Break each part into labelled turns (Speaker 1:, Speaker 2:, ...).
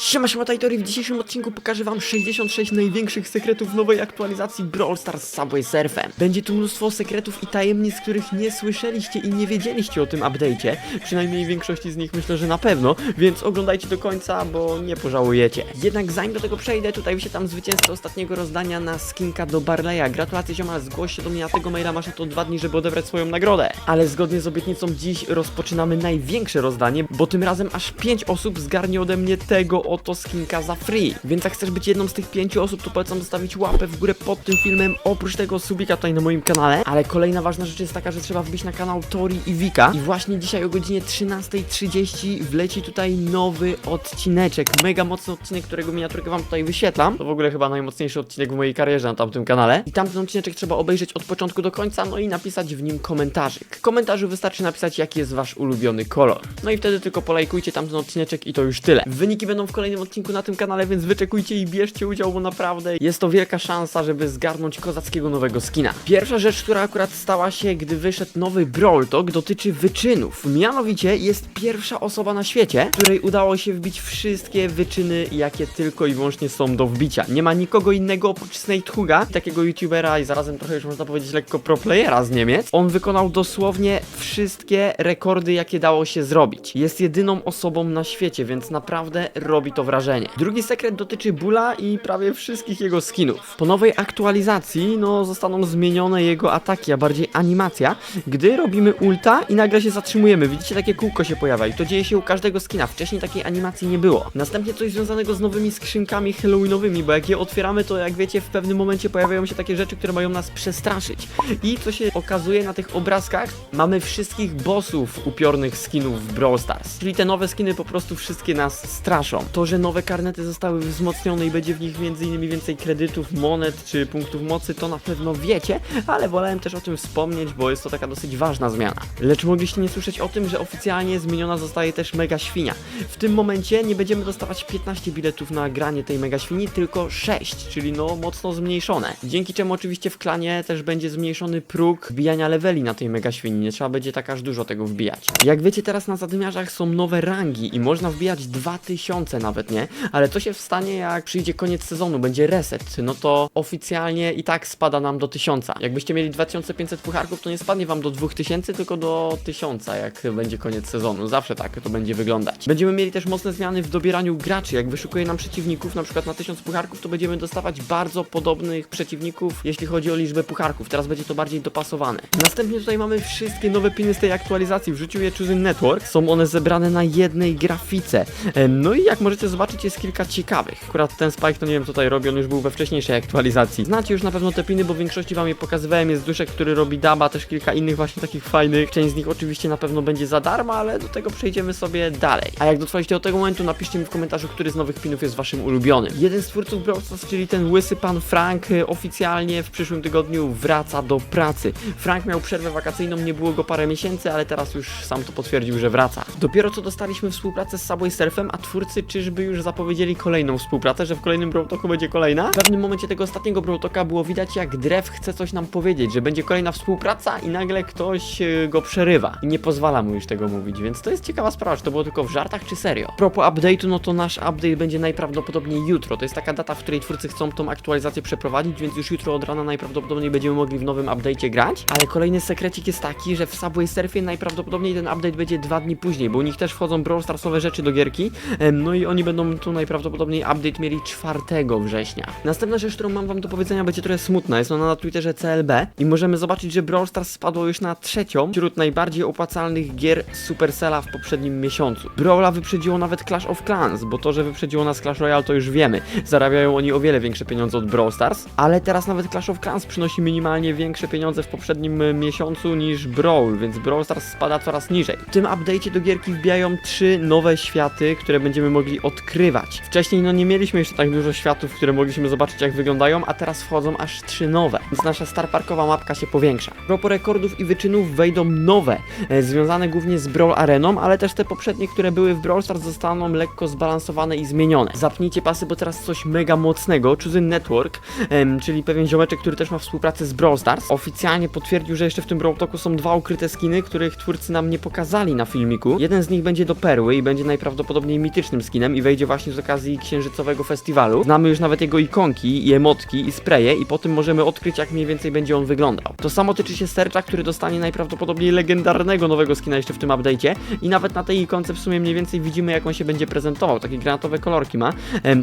Speaker 1: Siema, siema Tajtory, w dzisiejszym odcinku pokażę wam 66 największych sekretów nowej aktualizacji Brawl Stars Subway Surfem. Będzie tu mnóstwo sekretów i tajemnic, których nie słyszeliście i nie wiedzieliście o tym update'cie. Przynajmniej większości z nich myślę, że na pewno, więc oglądajcie do końca, bo nie pożałujecie. Jednak zanim do tego przejdę, tutaj wyświetlam zwycięzcę ostatniego rozdania na skinka do Barleya. Gratulacje zioma, zgłoś się do mnie na tego maila, masz na to dwa dni, żeby odebrać swoją nagrodę. Ale zgodnie z obietnicą dziś rozpoczynamy największe rozdanie, bo tym razem aż 5 osób zgarnie ode mnie tego oto skinka za free. Więc jak chcesz być jedną z tych 5 osób, to polecam zostawić łapę w górę pod tym filmem, oprócz tego subika tutaj na moim kanale. Ale kolejna ważna rzecz jest taka, że trzeba wbić na kanał Tori i Wika. I właśnie dzisiaj o godzinie 13.30 wleci tutaj nowy odcineczek. Mega mocny odcinek, którego miniaturkę wam tutaj wyświetlam. To w ogóle chyba najmocniejszy odcinek w mojej karierze na tamtym kanale. I tamten odcineczek trzeba obejrzeć od początku do końca, no i napisać w nim komentarzyk. W komentarzu wystarczy napisać, jaki jest wasz ulubiony kolor. No i wtedy tylko polajkujcie tamten odcineczek i to już tyle. Wyniki będą w kolejnym odcinku na tym kanale, więc wyczekujcie i bierzcie udział, bo naprawdę jest to wielka szansa, żeby zgarnąć kozackiego nowego skina. Pierwsza rzecz, która akurat stała się, gdy wyszedł nowy Brawl Talk, dotyczy wyczynów. Mianowicie jest pierwsza osoba na świecie, której udało się wbić wszystkie wyczyny, jakie tylko i wyłącznie są do wbicia. Nie ma nikogo innego oprócz Snake Huga, takiego youtubera i zarazem trochę już można powiedzieć lekko pro playera z Niemiec. On wykonał dosłownie wszystkie rekordy, jakie dało się zrobić. Jest jedyną osobą na świecie, więc naprawdę robi to wrażenie. Drugi sekret dotyczy Bula i prawie wszystkich jego skinów. Po nowej aktualizacji, no, zostaną zmienione jego ataki, a bardziej animacja, gdy robimy ulta i nagle się zatrzymujemy. Widzicie, takie kółko się pojawia i to dzieje się u każdego skina. Wcześniej takiej animacji nie było. Następnie coś związanego z nowymi skrzynkami halloweenowymi, bo jak je otwieramy, to jak wiecie, w pewnym momencie pojawiają się takie rzeczy, które mają nas przestraszyć. I co się okazuje na tych obrazkach, mamy wszystkich bossów upiornych skinów w Brawl Stars. Czyli te nowe skiny po prostu wszystkie nas straszą. To, że nowe karnety zostały wzmocnione i będzie w nich m.in. więcej kredytów, monet czy punktów mocy, to na pewno wiecie, ale wolałem też o tym wspomnieć, bo jest to taka dosyć ważna zmiana. Lecz mogliście nie słyszeć o tym, że oficjalnie zmieniona zostaje też Mega Świnia. W tym momencie nie będziemy dostawać 15 biletów na granie tej Mega Świni, tylko 6, czyli no mocno zmniejszone. Dzięki czemu oczywiście w klanie też będzie zmniejszony próg wbijania leveli na tej Mega Świni, nie trzeba będzie tak aż dużo tego wbijać. Jak wiecie teraz na zadymiarzach są nowe rangi i można wbijać 2000 nawet, nie? Ale co się stanie jak przyjdzie koniec sezonu, będzie reset, no to oficjalnie i tak spada nam do 1000. Jakbyście mieli 2500 pucharków, to nie spadnie wam do 2000, tylko do 1000, jak będzie koniec sezonu. Zawsze tak to będzie wyglądać. Będziemy mieli też mocne zmiany w dobieraniu graczy. Jak wyszukuje nam przeciwników, na przykład na 1000 pucharków, to będziemy dostawać bardzo podobnych przeciwników, jeśli chodzi o liczbę pucharków. Teraz będzie to bardziej dopasowane. Następnie tutaj mamy wszystkie nowe piny z tej aktualizacji. Wrzucił je Choosing Network. Są one zebrane na jednej grafice. E, No i jak możecie zobaczyć, jest kilka ciekawych. Akurat ten Spike, to nie wiem tutaj robi, on już był we wcześniejszej aktualizacji. Znacie już na pewno te piny, bo w większości wam je pokazywałem. Jest duszek, który robi daba, też kilka innych właśnie takich fajnych. Część z nich oczywiście na pewno będzie za darmo, ale do tego przejdziemy sobie dalej. A jak dotrwaliście do tego momentu, napiszcie mi w komentarzu, który z nowych pinów jest waszym ulubionym. Jeden z twórców Brawl czyli ten łysy pan Frank, y, oficjalnie w przyszłym tygodniu wraca do pracy. Frank miał przerwę wakacyjną, nie było go parę miesięcy, ale teraz już sam to potwierdził, że wraca. Dopiero co dostaliśmy współpracę z Subway Surfem, a twórcy czyżby już zapowiedzieli kolejną współpracę, że w kolejnym Brawl Talku będzie kolejna? W pewnym momencie tego ostatniego Brawl Talka było widać, jak Drew chce coś nam powiedzieć, że będzie kolejna współpraca i nagle ktoś y, go przerywa i nie pozwala mu już tego mówić, więc to jest ciekawa sprawa, czy to było tylko w żartach, czy serio. Propos update'u, no to nasz update będzie najprawdopodobniej jutro. To jest taka data, w której twórcy chcą tą aktualizację przeprowadzić, więc już jutro od rana najprawdopodobniej będziemy mogli w nowym update'cie grać. Ale kolejny sekrecik jest taki, że w Subway Surfie najprawdopodobniej ten update będzie dwa dni później, bo u nich też wchodzą Brawl Starsowe rzeczy do gierki, no i oni będą tu najprawdopodobniej update mieli 4 września. Następna rzecz, którą mam wam do powiedzenia będzie trochę smutna, jest ona na Twitterze CLB i możemy zobaczyć, że Brawl Stars spadło już na trzecią wśród najbardziej opłacalnych gier Supercella w poprzednim miesiącu. Brawla wyprzedziło nawet Clash of Clans, bo to, że wyprzedziło nas Clash Royale to już wiemy. Zarabiają oni o wiele większe pieniądze od Brawl Stars, ale teraz nawet Clash of Clans przynosi minimalnie większe pieniądze w poprzednim e, miesiącu niż Brawl, więc Brawl Stars spada coraz niżej. W tym update'cie do gierki wbijają trzy nowe światy, które będziemy mogli odkrywać. Wcześniej no nie mieliśmy jeszcze tak dużo światów, które mogliśmy zobaczyć jak wyglądają, a teraz wchodzą aż trzy nowe, więc nasza Star Parkowa mapka się powiększa. A propos rekordów i wyczynów wejdą nowe, e, związane głównie z Brawl Areną, ale też te poprzednie, które były w Brawl Stars zostaną lekko zbalansowane i zmienione. Zapnijcie pasy, bo teraz coś mega mocnego. Choosing Network, em, czyli pewien ziomeczek, który też ma współpracę z Brawl Stars, oficjalnie potwierdził, że jeszcze w tym Brawl Talku są dwa ukryte skiny, których twórcy nam nie pokazali na filmiku. Jeden z nich będzie do perły i będzie najprawdopodobniej mitycznym skinem, I wejdzie właśnie z okazji księżycowego festiwalu. Znamy już nawet jego ikonki i emotki i spreje i po tym możemy odkryć jak mniej więcej będzie on wyglądał. To samo tyczy się Sercha, który dostanie najprawdopodobniej legendarnego nowego skina jeszcze w tym update'cie i nawet na tej ikonce w sumie mniej więcej widzimy jak on się będzie prezentował. Takie granatowe kolorki ma.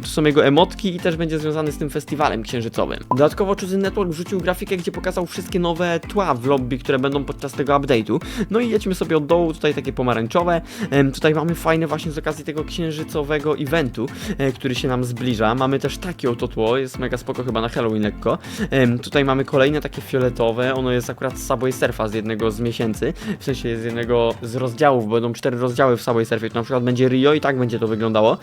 Speaker 1: Tu są jego emotki i też będzie związany z tym festiwalem księżycowym. Dodatkowo Choosing Network wrzucił grafikę, gdzie pokazał wszystkie nowe tła w lobby, które będą podczas tego update'u. No i jedźmy sobie od dołu, tutaj takie pomarańczowe. Tutaj mamy fajne właśnie z okazji tego księżycowego eventu, e, który się nam zbliża. Mamy też takie oto tło, jest mega spoko chyba na Halloween lekko. Tutaj mamy kolejne takie fioletowe, ono jest akurat z Subway Surfa z jednego z miesięcy, w sensie z jednego z rozdziałów, będą cztery rozdziały w Subway Surfie, to na przykład będzie Rio i tak będzie to wyglądało.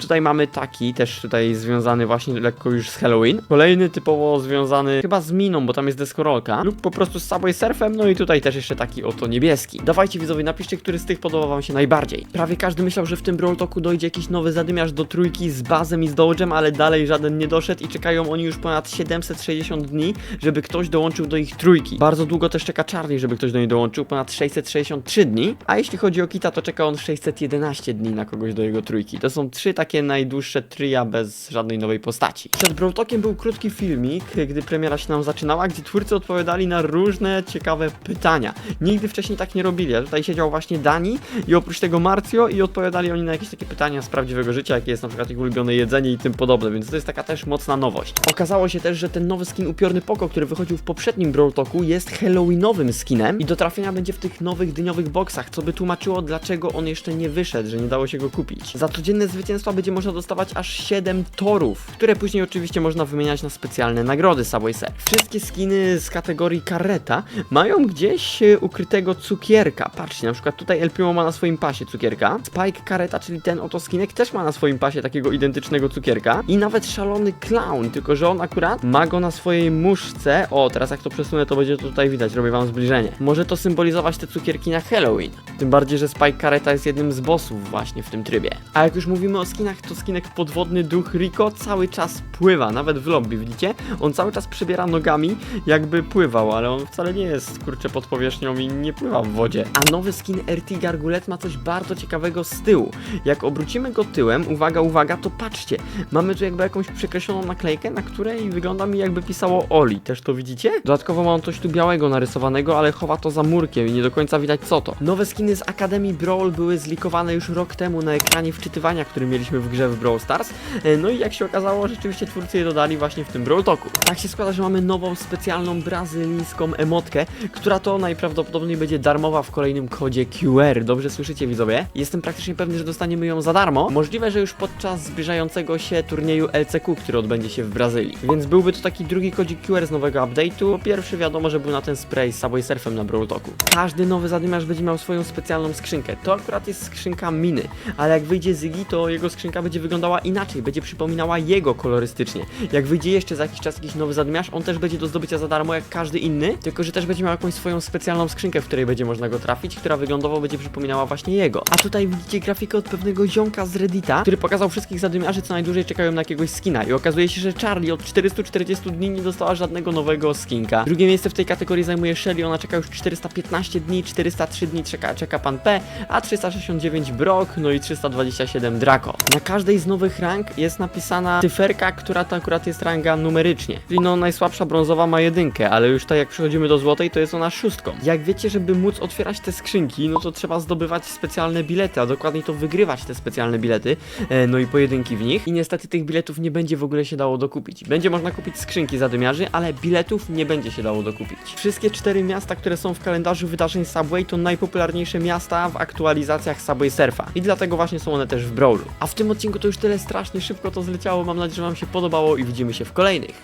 Speaker 1: Tutaj mamy taki, też tutaj związany właśnie lekko już z Halloween. Kolejny typowo związany chyba z miną, bo tam jest deskorolka, lub po prostu z Subway Surfem, no i tutaj też jeszcze taki oto niebieski. Dawajcie widzowie, napiszcie, który z tych podobał wam się najbardziej. Prawie każdy myślał, że w tym Brawl Talku dojdzie jakiś nowy zadymiarz do trójki z bazem i z dodge'em, ale dalej żaden nie doszedł i czekają oni już ponad 760 dni, żeby ktoś dołączył do ich trójki. Bardzo długo też czeka Charlie, żeby ktoś do niej dołączył, ponad 663 dni, a jeśli chodzi o Kita, to czeka on 611 dni na kogoś do jego trójki. To są trzy takie najdłuższe tria bez żadnej nowej postaci. Przed Brawl Talkiem był krótki filmik, gdy premiera się nam zaczynała, gdzie twórcy odpowiadali na różne ciekawe pytania. Nigdy wcześniej tak nie robili, a tutaj siedział właśnie Dani i oprócz tego Marcio i odpowiadali oni na jakieś takie pytania z prawdziwego życia, jakie jest na przykład ich ulubione jedzenie i tym podobne, więc to jest taka też mocna nowość. Okazało się też, że ten nowy skin Upiorny Poko, który wychodził w poprzednim Brawl Talku jest halloweenowym skinem i do trafienia będzie w tych nowych dyniowych boksach, co by tłumaczyło dlaczego on jeszcze nie wyszedł, że nie dało się go kupić. Za codzienne zwycięstwa będzie można dostawać aż 7 torów, które później oczywiście można wymieniać na specjalne nagrody Subway Surf. Wszystkie skiny z kategorii kareta mają gdzieś e, ukrytego cukierka. Patrzcie, na przykład tutaj El Primo ma na swoim pasie cukierka. Spike Kareta, czyli ten oto skinek też ma na swoim pasie takiego identycznego cukierka. I nawet szalony clown, tylko że on akurat ma go na swojej muszce. O, teraz jak to przesunę, to będzie to tutaj widać, robię wam zbliżenie. Może to symbolizować te cukierki na Halloween. Tym bardziej, że Spike Kareta jest jednym z bossów właśnie w tym trybie. A jak już mówimy o skinach, to skinek podwodny duch Rico cały czas pływa, nawet w lobby, widzicie? On cały czas przebiera nogami, jakby pływał, ale on wcale nie jest kurczę pod powierzchnią i nie pływa w wodzie. A nowy skin RT Gargulet ma coś bardzo ciekawego z tyłu. Jak obrócimy go tyłem, uwaga, uwaga, to patrzcie, mamy tu jakby jakąś przekreśloną naklejkę, na której wygląda mi jakby pisało Oli. Też to widzicie? Dodatkowo mam coś tu białego narysowanego, ale chowa to za murkiem i nie do końca widać co to. Nowe skiny z Akademii Brawl były zlikowane już rok temu na ekranie wczytywania, który mieliśmy w grze w Brawl Stars. E, No i jak się okazało, rzeczywiście twórcy je dodali właśnie w tym Brawl Talku. Tak się składa, że mamy nową specjalną brazylijską emotkę, która to najprawdopodobniej będzie darmowa w kolejnym kodzie QR. Dobrze słyszycie widzowie? Jestem praktycznie pewny, że dostaniemy ją za darmo. Możliwe, że już podczas zbliżającego się turnieju LCQ, który odbędzie się w Brazylii. Więc byłby to taki drugi kodzik QR z nowego update'u. Pierwszy wiadomo, że był na ten spray z Subway Surfem na Brawl Talku. Każdy nowy zadymiarz będzie miał swoją specjalną skrzynkę. To akurat jest skrzynka miny, ale jak wyjdzie Ziggy, to jego skrzynka będzie wyglądała inaczej, będzie przypominała jego kolorystycznie. Jak wyjdzie jeszcze za jakiś czas jakiś nowy zadymiarz, on też będzie do zdobycia za darmo jak każdy inny, tylko że też będzie miał jakąś swoją specjalną skrzynkę, w której będzie można go trafić, która wyglądowo będzie przypominała właśnie jego. A tutaj widzicie grafikę od pewnego ziomka Reddita, który pokazał wszystkich zadymiarzy, co najdłużej czekają na jakiegoś skina. I okazuje się, że Charlie od 440 dni nie dostała żadnego nowego skinka. Drugie miejsce w tej kategorii zajmuje Shelly, ona czeka już 415 dni, 403 dni czeka, czeka pan P, a 369 Brock, no i 327 Draco. Na każdej z nowych rank jest napisana cyferka, która to akurat jest ranga numerycznie. Czyli no najsłabsza brązowa ma jedynkę, ale już tak jak przechodzimy do złotej, to jest ona szóstką. Jak wiecie, żeby móc otwierać te skrzynki, no to trzeba zdobywać specjalne bilety, a dokładniej to wygrywać te specjalne bilety, e, no i pojedynki w nich. I niestety tych biletów nie będzie w ogóle się dało dokupić. Będzie można kupić skrzynki zadymiarzy, ale biletów nie będzie się dało dokupić. Wszystkie cztery miasta, które są w kalendarzu wydarzeń Subway to najpopularniejsze miasta w aktualizacjach Subway Surfa. I dlatego właśnie są one też w Brawlu. A w tym odcinku to już tyle strasznie szybko to zleciało. Mam nadzieję, że wam się podobało i widzimy się w kolejnych.